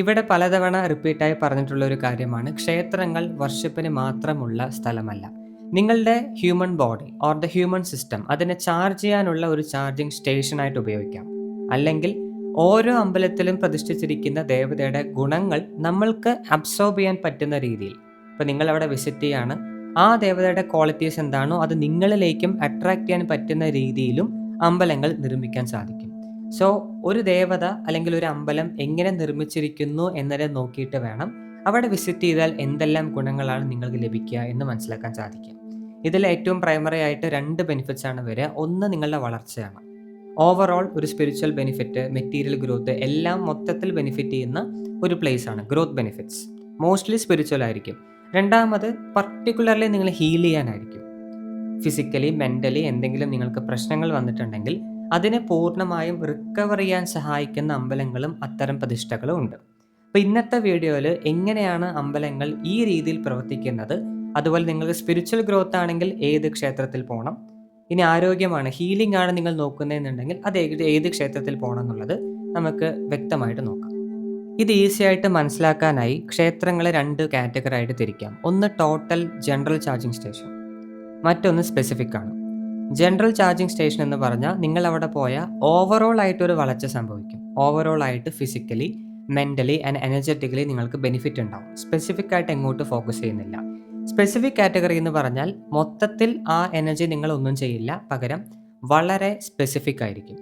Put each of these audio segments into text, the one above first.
ഇവിടെ പലതവണ റിപ്പീറ്റായി പറഞ്ഞിട്ടുള്ള ഒരു കാര്യമാണ്. ക്ഷേത്രങ്ങൾ വർഷിപ്പിന് മാത്രമുള്ള സ്ഥലമല്ല. നിങ്ങളുടെ human body or the human system അതിനെ ചാർജ് ചെയ്യാനുള്ള ഒരു ചാർജിങ് സ്റ്റേഷനായിട്ട് ഉപയോഗിക്കാം. അല്ലെങ്കിൽ ഓരോ അമ്പലത്തിലും പ്രതിഷ്ഠിച്ചിരിക്കുന്ന ദേവതയുടെ ഗുണങ്ങൾ നമ്മൾക്ക് അബ്സോർബ് ചെയ്യാൻ പറ്റുന്ന രീതിയിൽ. ഇപ്പോൾ നിങ്ങൾ അവിടെ വിസിറ്റ് ചെയ്യാണ്. ആ ദേവതയുടെ ക്വാളിറ്റീസ് എന്താണോ അത് നിങ്ങളിലേക്കും അട്രാക്ട് ചെയ്യാൻ പറ്റുന്ന രീതിയിലും അമ്പലങ്ങൾ നിർമ്മിക്കാൻ സാധിക്കും. സോ ഒരു ദേവത അല്ലെങ്കിൽ ഒരു അമ്പലം എങ്ങനെ നിർമ്മിച്ചിരിക്കുന്നു എന്നതിനെ നോക്കിയിട്ട് വേണം അവിടെ വിസിറ്റ് ചെയ്താൽ എന്തെല്ലാം ഗുണങ്ങളാണ് നിങ്ങൾക്ക് ലഭിക്കുക എന്ന് മനസ്സിലാക്കാൻ സാധിക്കും ഇതിൽ ഏറ്റവും പ്രൈമറി ആയിട്ട് രണ്ട് ബെനിഫിറ്റ്സ് ആണ് വരിക. ഒന്ന് നിങ്ങളുടെ വളർച്ചയാണ്. ഓവറോൾ ഒരു സ്പിരിച്വൽ ബെനിഫിറ്റ് മെറ്റീരിയൽ ഗ്രോത്ത് എല്ലാം മൊത്തത്തിൽ ബെനിഫിറ്റ് ചെയ്യുന്ന ഒരു പ്ലേസ് ആണ്. ഗ്രോത്ത് ബെനിഫിറ്റ്സ് മോസ്റ്റ്ലി സ്പിരിച്വൽ ആയിരിക്കും. രണ്ടാമത് പർട്ടിക്കുലർലി നിങ്ങൾ ഹീൽ ചെയ്യാനായിരിക്കും. ഫിസിക്കലി മെന്റലി എന്തെങ്കിലും നിങ്ങൾക്ക് പ്രശ്നങ്ങൾ വന്നിട്ടുണ്ടെങ്കിൽ അതിനെ പൂർണമായും റിക്കവർ ചെയ്യാൻ സഹായിക്കുന്ന അമ്പലങ്ങളും അത്തരം പ്രതിഷ്ഠകളും ഉണ്ട്. അപ്പോൾ ഇന്നത്തെ വീഡിയോയിൽ എങ്ങനെയാണ് അമ്പലങ്ങൾ ഈ രീതിയിൽ പ്രവർത്തിക്കുന്നത്? അതുപോലെ നിങ്ങൾക്ക് സ്പിരിച്വൽ ഗ്രോത്ത് ആണെങ്കിൽ ഏത് ക്ഷേത്രത്തിൽ പോകണം ഇനി ആരോഗ്യമാണ് ഹീലിംഗ് ആണ് നിങ്ങൾ നോക്കുന്നതെന്നുണ്ടെങ്കിൽ അത് ഏത് ക്ഷേത്രത്തിൽ പോകണം എന്നുള്ളത് നമുക്ക് വ്യക്തമായിട്ട് നോക്കാം. ഇത് ഈസി ആയിട്ട് മനസ്സിലാക്കാനായി ക്ഷേത്രങ്ങളെ രണ്ട് കാറ്റഗറി ആയിട്ട് തിരിക്കാം. ഒന്ന് ടോട്ടൽ ജനറൽ ചാർജിങ് സ്റ്റേഷൻ മറ്റൊന്ന് സ്പെസിഫിക് ആണ്. ജനറൽ ചാർജിങ് സ്റ്റേഷൻ എന്ന് പറഞ്ഞാൽ നിങ്ങൾ അവിടെ പോയാൽ ഓവറോൾ ആയിട്ട് ഒരു വളർച്ച സംഭവിക്കും. ഓവറോൾ ആയിട്ട് ഫിസിക്കലി മെന്റലി ആൻഡ് എനർജറ്റിക്കലി നിങ്ങൾക്ക് ബെനിഫിറ്റ് ഉണ്ടാവും. സ്പെസിഫിക് ആയിട്ട് എങ്ങോട്ട് ഫോക്കസ് ചെയ്യുന്നില്ല. സ്പെസിഫിക് കാറ്റഗറി എന്ന് പറഞ്ഞാൽ മൊത്തത്തിൽ ആ എനർജി നിങ്ങൾ ഒന്നും ചെയ്യില്ല. പകരം വളരെ സ്പെസിഫിക് ആയിരിക്കും.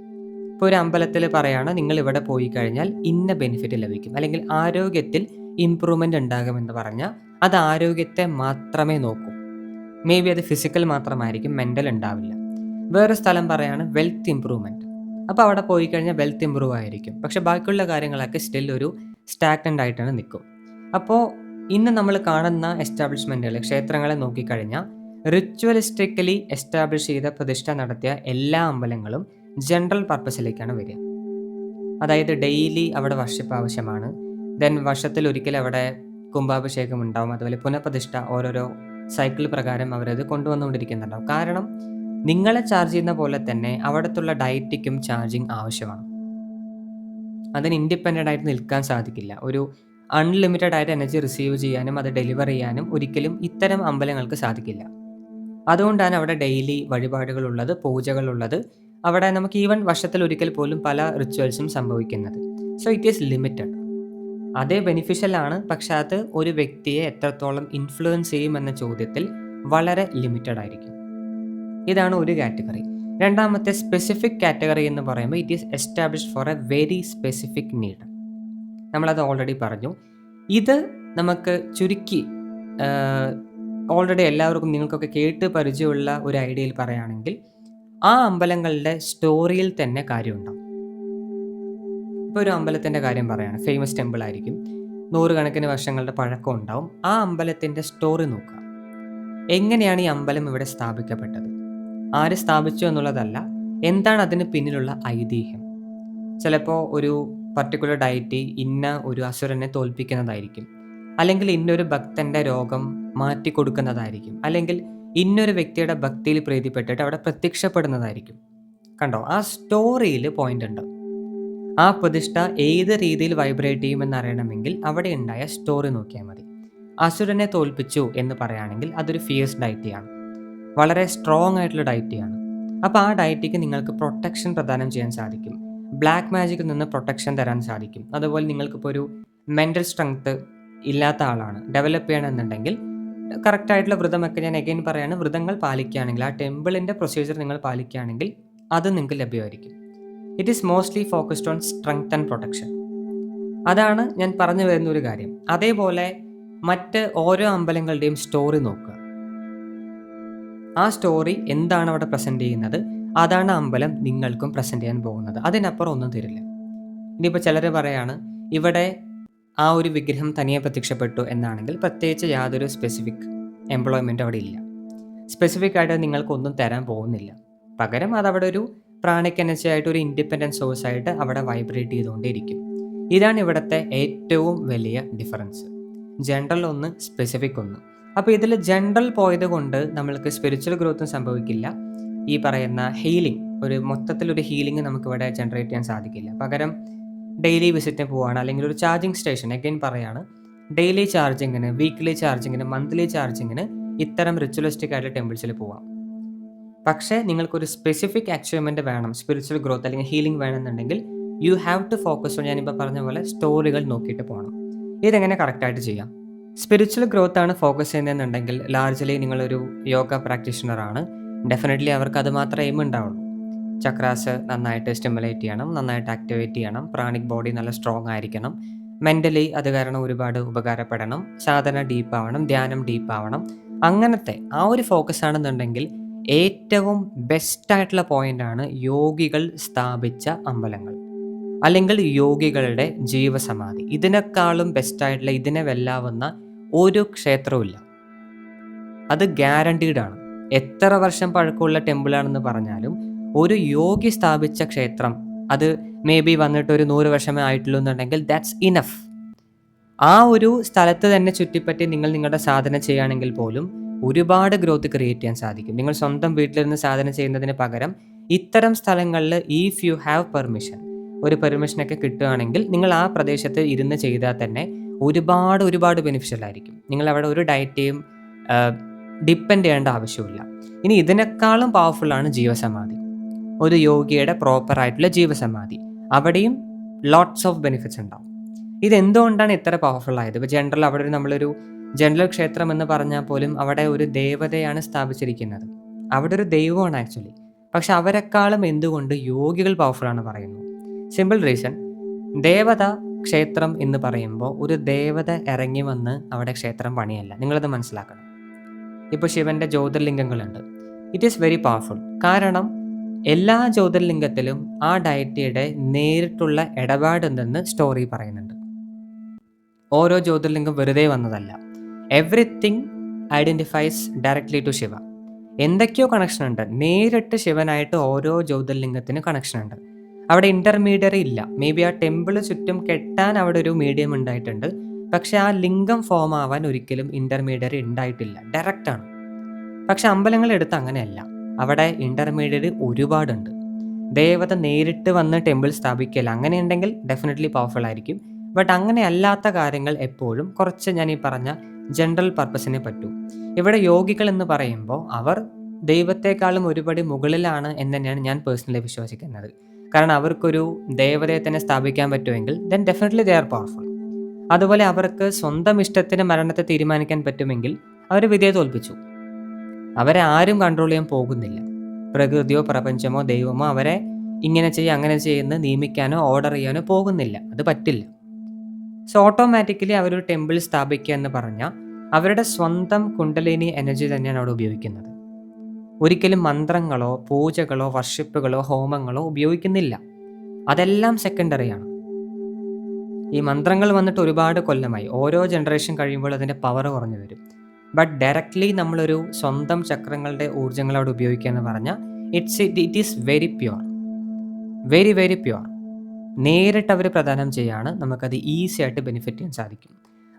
ഇപ്പോൾ ഒരു അമ്പലത്തിൽ പറയാണ് നിങ്ങൾ ഇവിടെ പോയി കഴിഞ്ഞാൽ ഇന്ന ബെനിഫിറ്റ് ലഭിക്കും. അല്ലെങ്കിൽ ആരോഗ്യത്തിൽ ഇമ്പ്രൂവ്മെന്റ് ഉണ്ടാകുമെന്ന് പറഞ്ഞാൽ അത് ആരോഗ്യത്തെ മാത്രമേ നോക്കൂ. മേ ബി അത് ഫിസിക്കൽ മാത്രമായിരിക്കും മെന്റൽ ഉണ്ടാവില്ല. വേറെ സ്ഥലം പറയാണ് വെൽത്ത് ഇമ്പ്രൂവ്മെന്റ് അപ്പോൾ അവിടെ പോയി കഴിഞ്ഞാൽ വെൽത്ത് ഇമ്പ്രൂവ് ആയിരിക്കും. പക്ഷേ ബാക്കിയുള്ള കാര്യങ്ങളൊക്കെ സ്റ്റിൽ ഒരു സ്റ്റാഗ്നന്റ് ആയിട്ടാണ് നിൽക്കും. അപ്പോൾ ഇന്ന് നമ്മൾ കാണുന്ന എസ്റ്റാബ്ലിഷ്മെന്റുകൾ ക്ഷേത്രങ്ങളെ നോക്കിക്കഴിഞ്ഞാൽ റിച്വലിസ്റ്റിക്കലി എസ്റ്റാബ്ലിഷ് ചെയ്ത പ്രതിഷ്ഠ നടത്തിയ എല്ലാ അമ്പലങ്ങളും ജനറൽ പർപ്പസിലേക്കാണ് വരിക. അതായത് ഡെയിലി അവിടെ വർഷിപ്പ് ആവശ്യമാണ് ദെൻ വർഷത്തിൽ ഒരിക്കൽ അവിടെ കുംഭാഭിഷേകം ഉണ്ടാവും. അതുപോലെ പുനഃപ്രതിഷ്ഠ ഓരോരോ സൈക്കിൾ പ്രകാരം അവരത് കൊണ്ടുവന്നുകൊണ്ടിരിക്കുന്നുണ്ടാവും. കാരണം നിങ്ങളെ ചാർജ് ചെയ്യുന്ന പോലെ തന്നെ അവിടത്തുള്ള ഡയറ്റിക്കും ചാർജിങ് ആവശ്യമാണ്. അതിന് ഇൻഡിപെൻഡന്റ് ആയിട്ട് നിൽക്കാൻ സാധിക്കില്ല. ഒരു അൺലിമിറ്റഡ് ആയിട്ട് എനർജി റിസീവ് ചെയ്യാനും അത് ഡെലിവർ ചെയ്യാനും ഒരിക്കലും ഇത്തരം അമ്പലങ്ങൾക്ക് സാധിക്കില്ല. അതുകൊണ്ടാണ് അവിടെ ഡെയിലി വഴിപാടുകളുള്ളത് പൂജകളുള്ളത്. അവിടെ നമുക്ക് ഈവൻ വർഷത്തിൽ ഒരിക്കൽ പോലും പല റിച്വൽസും സംഭവിക്കുന്നത്. സോ ഇറ്റ് ഈസ് ലിമിറ്റഡ് അതേ ബെനിഫിഷ്യൽ ആണ് പക്ഷെ അത് ഒരു വ്യക്തിയെ എത്രത്തോളം ഇൻഫ്ലുവൻസ് ചെയ്യുമെന്ന ചോദ്യത്തിൽ വളരെ ലിമിറ്റഡ് ആയിരിക്കും. ഇതാണ് ഒരു കാറ്റഗറി. രണ്ടാമത്തെ സ്പെസിഫിക് കാറ്റഗറി എന്ന് പറയുമ്പോൾ it is establish for a very specific need നമ്മളത് ഓൾറെഡി പറഞ്ഞു. ഇത് നമുക്ക് ചുരുക്കി ഓൾറെഡി എല്ലാവർക്കും നിങ്ങൾക്കൊക്കെ കേട്ട് പരിചയമുള്ള ഒരു ഐഡിയയിൽ പറയുകയാണെങ്കിൽ ആ അമ്പലങ്ങളുടെ സ്റ്റോറിയിൽ തന്നെ കാര്യമുണ്ടാവും. ഇപ്പോൾ ഒരു അമ്പലത്തിന്റെ കാര്യം പറയുകയാണ്. ഫേമസ് ടെമ്പിൾ ആയിരിക്കും. നൂറുകണക്കിന് വർഷങ്ങളുടെ പഴക്കം ഉണ്ടാവും. ആ അമ്പലത്തിന്റെ സ്റ്റോറി നോക്കുക. എങ്ങനെയാണ് ഈ അമ്പലം ഇവിടെ സ്ഥാപിക്കപ്പെട്ടത്? ആര് സ്ഥാപിച്ചു എന്നുള്ളതല്ല എന്താണ് അതിന് പിന്നിലുള്ള ഐതിഹ്യം? ചിലപ്പോൾ ഒരു പർട്ടിക്കുലർ ഡയറ്റി ഇന്ന ഒരു അസുരനെ തോൽപ്പിക്കുന്നതായിരിക്കും. അല്ലെങ്കിൽ ഇന്നൊരു ഭക്തന്റെ രോഗം മാറ്റി കൊടുക്കുന്നതായിരിക്കും അല്ലെങ്കിൽ ഇന്നൊരു വ്യക്തിയുടെ ഭക്തിയിൽ പ്രീതിപ്പെട്ടിട്ട് അവിടെ പ്രത്യക്ഷപ്പെടുന്നതായിരിക്കും. കണ്ടോ? ആ സ്റ്റോറിയിൽ പോയിന്റ് ഉണ്ട്. ആ പ്രതിഷ്ഠ ഏത് രീതിയിൽ വൈബ്രേറ്റ് ചെയ്യുമെന്ന് അറിയണമെങ്കിൽ അവിടെ ഉണ്ടായ സ്റ്റോറി നോക്കിയാൽ മതി. അസുരനെ തോൽപ്പിച്ചു എന്ന് പറയുകയാണെങ്കിൽ അതൊരു ഫിയേഴ്സ് ഡയറ്റിയാണ് വളരെ സ്ട്രോങ് ആയിട്ടുള്ള ഡയറ്റിയാണ് അപ്പോൾ ആ ഡയറ്റിക്ക് നിങ്ങൾക്ക് പ്രൊട്ടക്ഷൻ പ്രദാനം ചെയ്യാൻ സാധിക്കും. ബ്ലാക്ക് മാജിക്കിൽ നിന്ന് പ്രൊട്ടക്ഷൻ തരാൻ സാധിക്കും. അതുപോലെ നിങ്ങൾക്കിപ്പോൾ ഒരു മെന്റൽ സ്ട്രെങ്ത്ത് ഇല്ലാത്ത ആളാണ്. ഡെവലപ്പ് ചെയ്യണമെന്നുണ്ടെങ്കിൽ കറക്റ്റായിട്ടുള്ള വ്രതമൊക്കെ ഞാൻ എഗൈൻ പറയാണ് വ്രതങ്ങൾ പാലിക്കുകയാണെങ്കിൽ ആ ടെമ്പിളിന്റെ പ്രൊസീജിയർ നിങ്ങൾ പാലിക്കുകയാണെങ്കിൽ അത് നിങ്ങൾക്ക് ലഭ്യമായിരിക്കും. It is mostly focused on strength and protection അതാണ് ഞാൻ പറഞ്ഞു വരുന്ന ഒരു കാര്യം. അതേപോലെ മറ്റ് ഓരോ അമ്പലങ്ങളുടെയും സ്റ്റോറി നോക്കുക. ആ സ്റ്റോറി എന്താണ് അവിടെ പ്രസന്റ് ചെയ്യുന്നത്? അതാണ് അമ്പലം നിങ്ങൾക്കും പ്രസന്റ് ചെയ്യാൻ പോകുന്നത്. അതിനപ്പുറം ഒന്നും തരില്ല. ഇനിയിപ്പോൾ ചിലർ പറയാണ് ഇവിടെ ആ ഒരു വിഗ്രഹം തനിയെ പ്രത്യക്ഷപ്പെട്ടു എന്നാണെങ്കിൽ പ്രത്യേകിച്ച് യാതൊരു സ്പെസിഫിക് എംപ്ലോയ്മെന്റ് അവിടെ ഇല്ല. സ്പെസിഫിക് ആയിട്ട് നിങ്ങൾക്കൊന്നും തരാൻ പോകുന്നില്ല. പകരം അതവിടെ ഒരു പ്രാണിക് എനർജി ആയിട്ട് ഒരു ഇൻഡിപെൻഡന്റ് സോഴ്സ് ആയിട്ട് അവിടെ വൈബ്രേറ്റ് ചെയ്തുകൊണ്ടേയിരിക്കും. ഇതാണ് ഇവിടുത്തെ ഏറ്റവും വലിയ ഡിഫറൻസ് ജനറൽ ഒന്ന് സ്പെസിഫിക് ഒന്ന്. അപ്പോൾ ഇതിൽ ജനറൽ പോയത് കൊണ്ട് നമ്മൾക്ക് സ്പിരിച്വൽ ഗ്രോത്തും സംഭവിക്കില്ല. ഈ പറയുന്ന ഹീലിംഗ് ഒരു മൊത്തത്തിലൊരു ഹീലിംഗ് നമുക്ക് ഇവിടെ ജനറേറ്റ് ചെയ്യാൻ സാധിക്കില്ല. പകരം ഡെയിലി വിസിറ്റിന് പോവാണ് അല്ലെങ്കിൽ ഒരു ചാർജിങ് സ്റ്റേഷൻ അഗൈൻ പറയാണ് ഡെയിലി ചാർജിങ്ങിന് വീക്ക്ലി ചാർജിങ്ങിന് മന്ത്ലി ചാർജിങ്ങിന് ഇത്തരം റിച്വലിസ്റ്റിക് ആയിട്ട് ടെമ്പിൾസിൽ പോവാം. പക്ഷേ നിങ്ങൾക്കൊരു സ്പെസിഫിക് അച്ചീവ്മെന്റ് വേണം സ്പിരിച്വൽ ഗ്രോത്ത് അല്ലെങ്കിൽ ഹീലിംഗ് വേണമെന്നുണ്ടെങ്കിൽ you have to focus on ഞാനിപ്പോൾ പറഞ്ഞ പോലെ സ്റ്റോറികൾ നോക്കിയിട്ട് പോകണം ഇതെങ്ങനെ കറക്റ്റായിട്ട് ചെയ്യാം? സ്പിരിച്വൽ ഗ്രോത്ത് ആണ് ഫോക്കസ് ചെയ്യുന്നതെന്നുണ്ടെങ്കിൽ ലാർജ്ലി നിങ്ങളൊരു യോഗ പ്രാക്ടീഷണർ ആണ്. ഡെഫിനറ്റ്ലി അവർക്ക് അത് മാത്രമേ എയിം ഉണ്ടാവുള്ളൂ. ചക്രാസ് നന്നായിട്ട് സ്റ്റിമുലേറ്റ് ചെയ്യണം നന്നായിട്ട് ആക്ടിവേറ്റ് ചെയ്യണം പ്രാണിക് ബോഡി നല്ല സ്ട്രോങ് ആയിരിക്കണം. മെന്റലി അത് കാരണം ഒരുപാട് ഉപകാരപ്പെടണം സാധന ഡീപ്പ് ആവണം ധ്യാനം ഡീപ്പ് ആവണം. അങ്ങനത്തെ ആ ഒരു ഫോക്കസ് ആണെന്നുണ്ടെങ്കിൽ ഏറ്റവും ബെസ്റ്റായിട്ടുള്ള പോയിന്റാണ് യോഗികൾ സ്ഥാപിച്ച അമ്പലങ്ങൾ. അല്ലെങ്കിൽ യോഗികളുടെ ജീവസമാധി. ഇതിനേക്കാളും ബെസ്റ്റായിട്ടുള്ള ഇതിനെ വെല്ലാവുന്ന ഒരു ക്ഷേത്രവും അത് ഗ്യാരണ്ടീഡ് ആണ്. എത്ര വർഷം പഴക്കമുള്ള ടെമ്പിളാണെന്ന് പറഞ്ഞാലും ഒരു യോഗി സ്ഥാപിച്ച ക്ഷേത്രം അത് മേ ബി വന്നിട്ട് ഒരു നൂറ് വർഷമേ ആയിട്ടുള്ളൂ എന്നുണ്ടെങ്കിൽ ദാറ്റ്സ് ഇനഫ് ആ ഒരു സ്ഥലത്ത് തന്നെ ചുറ്റിപ്പറ്റി നിങ്ങൾ നിങ്ങളുടെ സാധന ചെയ്യുകയാണെങ്കിൽ പോലും ഒരുപാട് ഗ്രോത്ത് ക്രിയേറ്റ് ചെയ്യാൻ സാധിക്കും. നിങ്ങൾ സ്വന്തം വീട്ടിലിരുന്ന് സാധന ചെയ്യുന്നതിന് പകരം ഇത്തരം സ്ഥലങ്ങളിൽ ഇഫ് യു ഹാവ് പെർമിഷൻ ഒരു പെർമിഷനൊക്കെ കിട്ടുകയാണെങ്കിൽ നിങ്ങൾ ആ പ്രദേശത്ത് ഇരുന്ന് ചെയ്താൽ തന്നെ ഒരുപാട് ഒരുപാട് ബെനിഫിഷ്യൽ ആയിരിക്കും. നിങ്ങൾ അവിടെ ഒരു ഡയറ്റേയും ഡിപ്പെൻഡ് ചെയ്യേണ്ട ആവശ്യമില്ല ഇനി ഇതിനേക്കാളും പവർഫുള്ളാണ് ജീവസമാധി. ഒരു യോഗിയുടെ പ്രോപ്പർ ആയിട്ടുള്ള ജീവസമാധി. അവിടെയും ലോട്ട്സ് ഓഫ് ബെനിഫിറ്റ്സ് ഉണ്ടാവും. ഇതെന്തുകൊണ്ടാണ് ഇത്ര പവർഫുൾ ആയത്? ഇപ്പോൾ ജനറൽ അവിടെ ഒരു നമ്മളൊരു ജനറൽ ക്ഷേത്രം എന്ന് പറഞ്ഞാൽ പോലും അവിടെ ഒരു ദേവതയാണ് സ്ഥാപിച്ചിരിക്കുന്നത്. അവിടെ ഒരു ദൈവമാണ് ആക്ച്വലി പക്ഷെ അവരെക്കാളും എന്തുകൊണ്ട് യോഗികൾ പവർഫുൾ ആണ് പറയുന്നു? സിമ്പിൾ റീസൺ ദേവത ക്ഷേത്രം എന്ന് പറയുമ്പോൾ ഒരു ദേവത ഇറങ്ങി വന്ന് അവിടെ ക്ഷേത്രം പണിയല്ല. നിങ്ങളത് മനസ്സിലാക്കണം. ഇപ്പോൾ ശിവന്റെ ജ്യോതിർലിംഗങ്ങളുണ്ട്. ഇറ്റ് ഈസ് വെരി പവർഫുൾ കാരണം എല്ലാ ജ്യോതിർലിംഗത്തിലും ആ ഡയറ്റിയുടെ നേരിട്ടുള്ള ഇടപാടുണ്ടെന്ന് സ്റ്റോറി പറയുന്നുണ്ട്. ഓരോ ജ്യോതിർലിംഗം വെറുതെ വന്നതല്ല. Everything identifies directly to Shiva എന്തൊക്കെയോ കണക്ഷൻ ഉണ്ട്. നേരിട്ട് ശിവനായിട്ട് ഓരോ ജ്യോതിർലിംഗത്തിനും കണക്ഷൻ ഉണ്ട്. അവിടെ ഇന്റർമീഡിയറി ഇല്ല. മേ ബി ആ ടെമ്പിൾ ചുറ്റും കെട്ടാൻ അവിടെ ഒരു മീഡിയം ഉണ്ടായിട്ടുണ്ട്. പക്ഷെ ആ ലിംഗം ഫോം ആവാൻ ഒരിക്കലും ഇന്റർമീഡിയറി ഉണ്ടായിട്ടില്ല. ഡയറക്റ്റ് ആണ്. പക്ഷെ അമ്പലങ്ങൾ എടുത്ത് അങ്ങനെയല്ല. അവിടെ ഇന്റർമീഡിയറ്റ് ഒരുപാടുണ്ട്. ദേവത നേരിട്ട് വന്ന് ടെമ്പിൾ സ്ഥാപിക്കല അങ്ങനെയുണ്ടെങ്കിൽ ഡെഫിനറ്റ്ലി പവർഫുൾ ആയിരിക്കും. ബട്ട് അങ്ങനെ അല്ലാത്ത കാര്യങ്ങൾ എപ്പോഴും കുറച്ച് ഞാൻ ഈ പറഞ്ഞ ജനറൽ പർപ്പസിനെ പറ്റൂ. ഇവിടെ യോഗികൾ എന്ന് പറയുമ്പോൾ അവർ ദൈവത്തെക്കാളും ഒരുപടി മുകളിലാണ് എന്ന് തന്നെയാണ് ഞാൻ പേഴ്സണലി വിശ്വസിക്കുന്നത്. കാരണം അവർക്കൊരു ദേവതയെ തന്നെ സ്ഥാപിക്കാൻ പറ്റുമെങ്കിൽ then definitely they are powerful അതുപോലെ അവർക്ക് സ്വന്തം ഇഷ്ടത്തിന് മരണത്തെ തീരുമാനിക്കാൻ പറ്റുമെങ്കിൽ അവർ വിധേയ തോൽപ്പിച്ചു. അവരെ ആരും കൺട്രോൾ ചെയ്യാൻ പോകുന്നില്ല. പ്രകൃതിയോ പ്രപഞ്ചമോ ദൈവമോ അവരെ ഇങ്ങനെ ചെയ്യുക അങ്ങനെ ചെയ്യുന്ന നിയമിക്കാനോ ഓർഡർ ചെയ്യാനോ പോകുന്നില്ല. അത് പറ്റില്ല. സോ ഓട്ടോമാറ്റിക്കലി അവരൊരു ടെമ്പിൾ സ്ഥാപിക്കുക എന്ന് പറഞ്ഞാൽ അവരുടെ സ്വന്തം കുണ്ടലിനി എനർജി തന്നെയാണ് അവിടെ ഉപയോഗിക്കുന്നത്. ഒരിക്കലും മന്ത്രങ്ങളോ പൂജകളോ വർഷിപ്പുകളോ ഹോമങ്ങളോ ഉപയോഗിക്കുന്നില്ല. അതെല്ലാം സെക്കൻഡറിയാണ് ഈ മന്ത്രങ്ങൾ വന്നിട്ട് ഒരുപാട് കൊല്ലമായി. ഓരോ ജനറേഷൻ കഴിയുമ്പോൾ അതിന്റെ പവർ കുറഞ്ഞു വരും. ബട്ട് ഡയറക്റ്റ്ലി നമ്മളൊരു സ്വന്തം ചക്രങ്ങളുടെ ഊർജങ്ങൾ അവിടെ ഉപയോഗിക്കുക എന്ന് പറഞ്ഞാൽ it's it it is very pure very very pure നേരിട്ട് അവർ പ്രദാനം ചെയ്യാണ് നമുക്കത് ഈസി ആയിട്ട് ബെനിഫിറ്റ് ചെയ്യാൻ സാധിക്കും.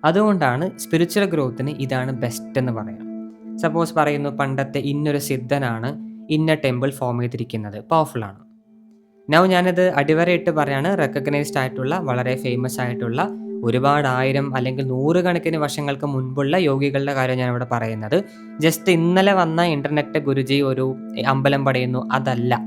അതുകൊണ്ടാണ് സ്പിരിച്വൽ ഗ്രോത്തിന് ഇതാണ് ബെസ്റ്റ് എന്ന് പറയുന്നത് സപ്പോസ് പറയുന്നു പണ്ടത്തെ ഇന്നൊരു സിദ്ധനാണ് ഇന്ന ടെമ്പിൾ ഫോം ചെയ്തിരിക്കുന്നത്. പവർഫുൾ ആണ്. നൗ ഞാനത് അടിവരയിട്ട് പറയാണ് റെക്കഗ്നൈസ്ഡ് ആയിട്ടുള്ള വളരെ ഫേമസ് ആയിട്ടുള്ള ഒരുപാട് ആയിരം അല്ലെങ്കിൽ നൂറുകണക്കിന് വർഷങ്ങൾക്ക് മുൻപുള്ള യോഗികളുടെ കാര്യം ഞാൻ ഇവിടെ പറയുന്നത്. ജസ്റ്റ് ഇന്നലെ വന്ന ഇന്റർനെറ്റ് ഗുരുജി ഒരു അമ്പലം പടയുന്നു അതല്ല.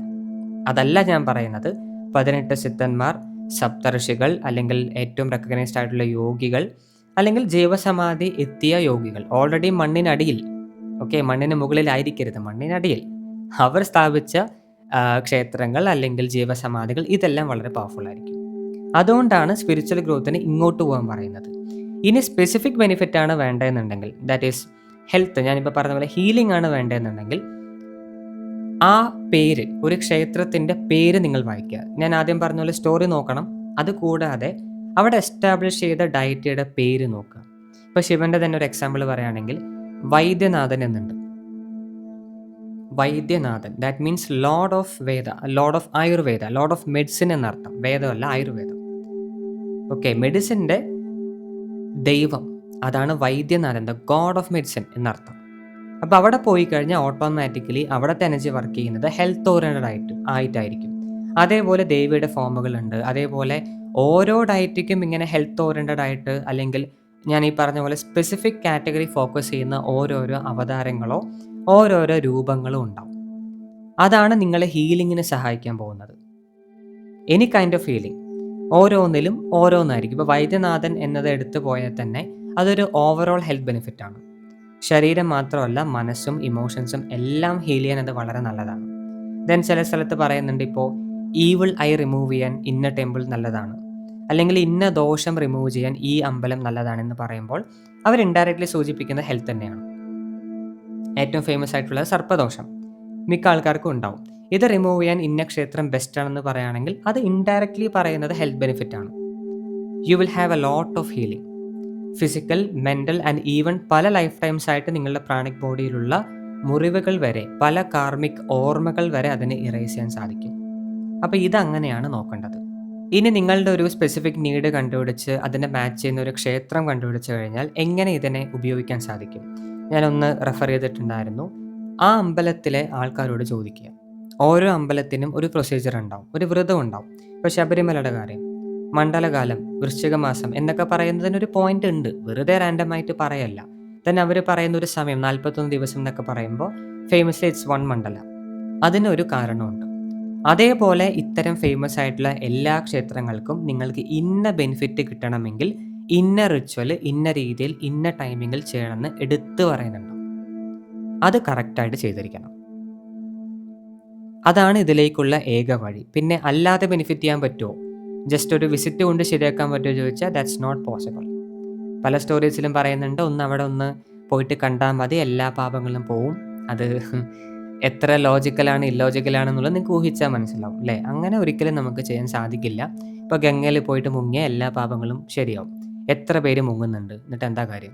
അതല്ല ഞാൻ പറയുന്നത്. പതിനെട്ട് സിദ്ധന്മാർ സപ്തർഷികൾ അല്ലെങ്കിൽ ഏറ്റവും റെക്കഗ്നൈസ്ഡ് ആയിട്ടുള്ള യോഗികൾ അല്ലെങ്കിൽ ജീവസമാധി എത്തിയ യോഗികൾ. ഓൾറെഡി മണ്ണിനടിയിൽ ഓക്കെ മണ്ണിന് മുകളിലായിരിക്കരുത്. മണ്ണിനടിയിൽ അവർ സ്ഥാപിച്ച ക്ഷേത്രങ്ങൾ അല്ലെങ്കിൽ ജീവസമാധികൾ ഇതെല്ലാം വളരെ പവർഫുൾ ആയിരിക്കും. അതുകൊണ്ടാണ് സ്പിരിച്വൽ ഗ്രോത്തിന് ഇങ്ങോട്ട് പോകാൻ പറയുന്നത്. ഇനി സ്പെസിഫിക് ബെനിഫിറ്റ് ആണ് വേണ്ടതെന്നുണ്ടെങ്കിൽ ദാറ്റ് ഈസ് ഹെൽത്ത് ഞാനിപ്പോൾ പറഞ്ഞ പോലെ ഹീലിംഗ് ആണ് വേണ്ടതെന്നുണ്ടെങ്കിൽ ആ പേര് ഒരു ക്ഷേത്രത്തിന്റെ പേര് നിങ്ങൾ വായിക്കുക. ഞാൻ ആദ്യം പറഞ്ഞ പോലെ സ്റ്റോറി നോക്കണം. അതുകൂടാതെ അവിടെ എസ്റ്റാബ്ലിഷ് ചെയ്ത ഡയറ്റിയുടെ പേര് നോക്കുക. ഇപ്പോൾ ശിവന്റെ തന്നെ ഒരു എക്സാമ്പിൾ പറയുകയാണെങ്കിൽ വൈദ്യനാഥൻ എന്നുണ്ട്. Vaidyanathan. That means lord of Veda lord of Ayurveda lord of medicine എന്നർത്ഥം. വേദമല്ല ആയുർവേദം. ഓക്കെ മെഡിസിന്റെ ദൈവം. അതാണ് Vaidyanathan the god of medicine എന്നർത്ഥം. അപ്പോൾ അവിടെ പോയി കഴിഞ്ഞാൽ ഓട്ടോമാറ്റിക്കലി അവിടുത്തെ എനർജി വർക്ക് ചെയ്യുന്നത് ഹെൽത്ത് ഓറിയന്റഡ് ആയിട്ട് ആയിട്ടായിരിക്കും. അതേപോലെ ദേവിയുടെ ഫോമുകളുണ്ട് അതേപോലെ ഓരോ ഡയറ്റിക്കും ഇങ്ങനെ ഹെൽത്ത് ഓറിയന്റഡ് ആയിട്ട് അല്ലെങ്കിൽ ഞാൻ ഈ പറഞ്ഞ പോലെ സ്പെസിഫിക് കാറ്റഗറി ഫോക്കസ് ചെയ്യുന്ന ഓരോരോ അവതാരങ്ങളോ ഓരോരോ രൂപങ്ങളോ ഉണ്ടാവും. അതാണ് നിങ്ങളെ ഹീലിങ്ങിന് സഹായിക്കാൻ പോകുന്നത്. എനി കൈൻഡ് ഓഫ് ഹീലിംഗ് ഓരോന്നിലും ഓരോന്നായിരിക്കും. ഇപ്പോൾ വൈദ്യനാഥൻ എന്നത് എടുത്തു പോയാൽ തന്നെ അതൊരു ഓവറോൾ ഹെൽത്ത് ബെനിഫിറ്റ് ആണ്. ശരീരം മാത്രമല്ല മനസ്സും ഇമോഷൻസും എല്ലാം ഹീൽ ചെയ്യാൻ അത് വളരെ നല്ലതാണ്. ദെൻ ചില സ്ഥലത്ത് പറയുന്നുണ്ട് ഇപ്പോൾ ഈവിൾ ഐ റിമൂവ് ചെയ്യാൻ ഇന്ന ടെമ്പിൾ നല്ലതാണ്. അല്ലെങ്കിൽ ഇന്ന ദോഷം റിമൂവ് ചെയ്യാൻ ഈ അമ്പലം നല്ലതാണെന്ന് പറയുമ്പോൾ അവർ ഇൻഡയറക്റ്റ്ലി സൂചിപ്പിക്കുന്ന ഹെൽത്ത് തന്നെയാണ്. ഏറ്റവും ഫേമസ് ആയിട്ടുള്ള സർപ്പദോഷം മിക്ക ആൾക്കാർക്കും ഉണ്ടാവും. ഇത് റിമൂവ് ചെയ്യാൻ ഇന്ന ക്ഷേത്രം ബെസ്റ്റ് ആണെന്ന് പറയുകയാണെങ്കിൽ അത് ഇൻഡയറക്ട്ലി പറയുന്നത് ഹെൽത്ത് ബെനിഫിറ്റ് ആണ്. You will have a lot of healing physical mental and even പല ലൈഫ് ടൈംസ് ആയിട്ട് നിങ്ങളുടെ പ്രാണിക് ബോഡിയിലുള്ള മുറിവുകൾ വരെ പല കാർമിക് ഓർമ്മകൾ വരെ അതിനെ ഇറേസ് ചെയ്യാൻ സാധിക്കും. അപ്പോൾ ഇതങ്ങനെയാണ് നോക്കേണ്ടത്. ഇനി നിങ്ങളുടെ ഒരു സ്പെസിഫിക് നീഡ് കണ്ടുപിടിച്ച് അതിനെ മാച്ച് ചെയ്യുന്ന ഒരു ക്ഷേത്രം കണ്ടുപിടിച്ച് കഴിഞ്ഞാൽ എങ്ങനെ ഇതിനെ ഉപയോഗിക്കാൻ സാധിക്കും? ഞാനൊന്ന് റെഫർ ചെയ്തിട്ടുണ്ടായിരുന്നു. ആ അമ്പലത്തിലെ ആൾക്കാരോട് ചോദിക്കുക. ഓരോ അമ്പലത്തിനും ഒരു പ്രൊസീജിയർ ഉണ്ടാവും. ഒരു വ്രതം ഉണ്ടാവും. ഇപ്പോൾ ശബരിമലയുടെ കാര്യം മണ്ഡലകാലം വൃശ്ചിക മാസം എന്നൊക്കെ പറയുന്നതിനൊരു പോയിന്റ് ഉണ്ട്. വെറുതെ റാൻഡമായിട്ട് പറയല്ല. തന്നെ അവർ പറയുന്ന ഒരു സമയം നാൽപ്പത്തൊന്ന് ദിവസം എന്നൊക്കെ പറയുമ്പോൾ ഫേമസ്ലി ഇറ്റ്സ് വൺ മണ്ഡല. അതിനൊരു കാരണമുണ്ട്. അതേപോലെ ഇത്തരം ഫേമസ് ആയിട്ടുള്ള എല്ലാ ക്ഷേത്രങ്ങൾക്കും നിങ്ങൾക്ക് ഇന്ന ബെനിഫിറ്റ് കിട്ടണമെങ്കിൽ ഇന്ന റിച്വൽ ഇന്ന രീതിയിൽ ഇന്ന ടൈമിങ്ങിൽ ചെയ്യണമെന്ന് എടുത്തു പറയുന്നുണ്ട്. അത് കറക്റ്റായിട്ട് ചെയ്തിരിക്കണം. അതാണ് ഇതിലേക്കുള്ള ഏക വഴി. പിന്നെ അല്ലാതെ ബെനിഫിറ്റ് ചെയ്യാൻ പറ്റുമോ? ജസ്റ്റ് ഒരു വിസിറ്റ് കൊണ്ട് ശരിയാക്കാൻ പറ്റുമോ ചോദിച്ചാൽ ദാറ്റ്സ് നോട്ട് പോസിബിൾ പല സ്റ്റോറീസിലും പറയുന്നുണ്ട് ഒന്ന് അവിടെ ഒന്ന് പോയിട്ട് കണ്ടാൽ മതി എല്ലാ പാപങ്ങളും പോവും. അത് എത്ര ലോജിക്കലാണ് ഇല്ലോജിക്കലാണെന്നുള്ളത് നിങ്ങൾക്ക് ഊഹിച്ചാൽ മനസ്സിലാവും അല്ലേ? അങ്ങനെ ഒരിക്കലും നമുക്ക് ചെയ്യാൻ സാധിക്കില്ല. ഇപ്പോൾ ഗംഗയിൽ പോയിട്ട് മുങ്ങിയ എല്ലാ പാപങ്ങളും ശരിയാവും. എത്ര പേര് മുങ്ങുന്നുണ്ട്? എന്നിട്ട് എന്താ കാര്യം?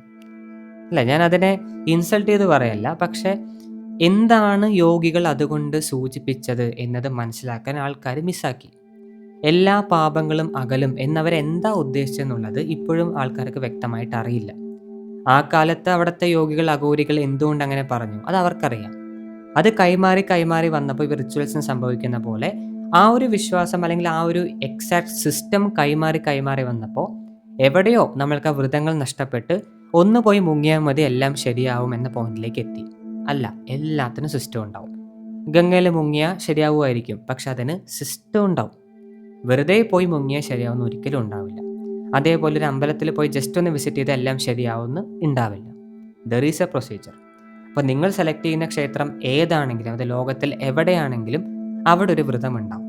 അല്ല ഞാൻ അതിനെ ഇൻസൾട്ട് ചെയ്ത് പറയല്ല പക്ഷെ എന്താണ് യോഗികൾ അതുകൊണ്ട് സൂചിപ്പിച്ചത് എന്നത് മനസ്സിലാക്കാൻ ആൾക്കാർ മിസ്സാക്കി. എല്ലാ പാപങ്ങളും അകലും എന്നവരെന്താ ഉദ്ദേശിച്ചെന്നുള്ളത് ഇപ്പോഴും ആൾക്കാർക്ക് വ്യക്തമായിട്ട് അറിയില്ല. ആ കാലത്ത് അവിടുത്തെ യോഗികൾ അഘോരികൾ എന്തുകൊണ്ട് അങ്ങനെ പറഞ്ഞു? അത് അവർക്കറിയാം. അത് കൈമാറി കൈമാറി വന്നപ്പോൾ ഈ റിച്വൽസിന് സംഭവിക്കുന്ന പോലെ ആ ഒരു വിശ്വാസം അല്ലെങ്കിൽ ആ ഒരു എക്സാക്ട് സിസ്റ്റം കൈമാറി കൈമാറി വന്നപ്പോൾ എവിടെയോ നമ്മൾക്ക് ആ വ്രതങ്ങൾ നഷ്ടപ്പെട്ട് ഒന്ന് പോയി മുങ്ങിയാൽ മതി എല്ലാം ശരിയാവും എന്ന പോയിന്റിലേക്ക് എത്തി. അല്ല എല്ലാത്തിനും സിസ്റ്റം ഉണ്ടാവും. ഗംഗയിൽ മുങ്ങിയാൽ ശരിയാവുമായിരിക്കും പക്ഷെ അതിന് സിസ്റ്റം ഉണ്ടാവും. വെറുതെ പോയി മുങ്ങിയാൽ ശരിയാവുന്ന ഒരിക്കലും ഉണ്ടാവില്ല. അതേപോലെ ഒരു അമ്പലത്തിൽ പോയി ജസ്റ്റ് ഒന്ന് വിസിറ്റ് ചെയ്താൽ എല്ലാം ശരിയാവുമെന്ന് ഉണ്ടാവില്ല. ദർ ഈസ് എ പ്രൊസീജിയർ അപ്പോൾ നിങ്ങൾ സെലക്ട് ചെയ്യുന്ന ക്ഷേത്രം ഏതാണെങ്കിലും അത് ലോകത്തിൽ എവിടെയാണെങ്കിലും അവിടെ ഒരു വ്രതം ഉണ്ടാവും.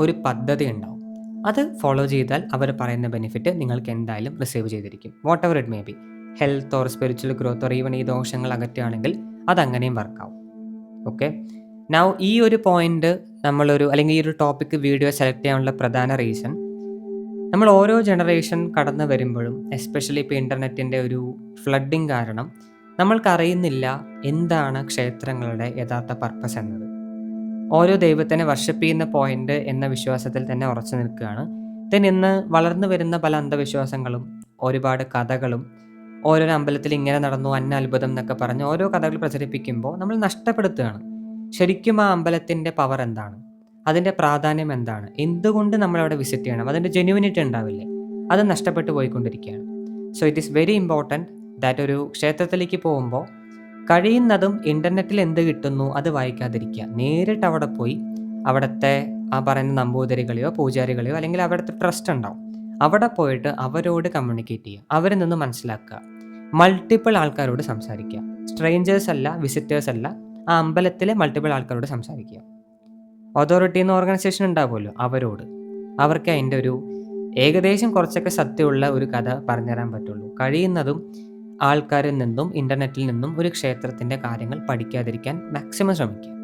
ഒരു പദ്ധതി ഉണ്ടാവും. അത് ഫോളോ ചെയ്താൽ അവർ പറയുന്ന ബെനിഫിറ്റ് നിങ്ങൾക്ക് എന്തായാലും റിസീവ് ചെയ്തിരിക്കും. Whatever it may be health or spiritual growth or even ഈ ദോഷങ്ങൾ അകറ്റുകയാണെങ്കിൽ അതങ്ങനെയും വർക്കാവും ഓക്കെ നൗ ഈ ഒരു പോയിന്റ് നമ്മളൊരു അല്ലെങ്കിൽ ഈ ഒരു ടോപ്പിക്ക് വീഡിയോ സെലക്ട് ചെയ്യാനുള്ള പ്രധാന റീസൺ നമ്മൾ ഓരോ ജനറേഷൻ കടന്നു വരുമ്പോഴും എസ്പെഷ്യലി ഇപ്പോൾ ഇന്റർനെറ്റിന്റെ ഒരു ഫ്ലഡിങ് കാരണം നമ്മൾക്കറിയുന്നില്ല എന്താണ് ക്ഷേത്രങ്ങളുടെ യഥാർത്ഥ പർപ്പസ് എന്നത്. ഓരോ ദൈവത്തിനെ വർഷിപ്പിക്കുന്ന പോയിന്റ് എന്ന വിശ്വാസത്തിൽ തന്നെ ഉറച്ചു നിൽക്കുകയാണ്. ദെൻ ഇന്ന് വളർന്നു വരുന്ന പല അന്ധവിശ്വാസങ്ങളും ഒരുപാട് കഥകളും ഓരോരോ അമ്പലത്തിൽ ഇങ്ങനെ നടന്നു അന്ന അത്ഭുതം എന്നൊക്കെ പറഞ്ഞ് ഓരോ കഥകൾ പ്രചരിപ്പിക്കുമ്പോൾ നമ്മൾ നഷ്ടപ്പെടുത്തുകയാണ്. ശരിക്കും ആ അമ്പലത്തിന്റെ പവർ എന്താണ്? അതിന്റെ പ്രാധാന്യം എന്താണ്? എന്തുകൊണ്ട് നമ്മൾ അവിടെ വിസിറ്റ് ചെയ്യണം? അതിന്റെ ജെന്യൂനിറ്റി ഉണ്ടാവില്ലേ? അത് നഷ്ടപ്പെട്ടു പോയിക്കൊണ്ടിരിക്കുകയാണ്. So it is very important that ഒരു ക്ഷേത്രത്തിലേക്ക് പോകുമ്പോൾ കഴിയുന്നതും ഇന്റർനെറ്റിൽ എന്ത് കിട്ടുന്നു അത് വായിക്കാതിരിക്കുക. നേരിട്ട് അവിടെ പോയി അവിടുത്തെ ആ പറയുന്ന നമ്പൂതിരികളെയോ പൂജാരികളെയോ അല്ലെങ്കിൽ അവിടുത്തെ ട്രസ്റ്റ് ഉണ്ടാവും. അവിടെ പോയിട്ട് അവരോട് കമ്മ്യൂണിക്കേറ്റ് ചെയ്യുക. അവരിൽ നിന്ന് മനസ്സിലാക്കുക. മൾട്ടിപ്പിൾ ആൾക്കാരോട് സംസാരിക്കുക. സ്ട്രേഞ്ചേഴ്സ് അല്ല വിസിറ്റേഴ്സ് അല്ല ആ അമ്പലത്തിലെ മൾട്ടിപ്പിൾ ആൾക്കാരോട് സംസാരിക്കുക. അതോറിറ്റി എന്ന ഓർഗനൈസേഷൻ ഉണ്ടാവുമല്ലോ അവരോട്. അവർക്ക് അതിന്റെ ഒരു ഏകദേശം കുറച്ചൊക്കെ സത്യമുള്ള ഒരു കഥ പറഞ്ഞുതരാൻ പറ്റുള്ളൂ. കഴിയുന്നതും ആൾക്കാരിൽ നിന്നും ഇന്റർനെറ്റിൽ നിന്നും ഒരു ക്ഷേത്രത്തിന്റെ കാര്യങ്ങൾ പഠിക്കാതിരിക്കാൻ മാക്സിമം ശ്രമിക്കുക.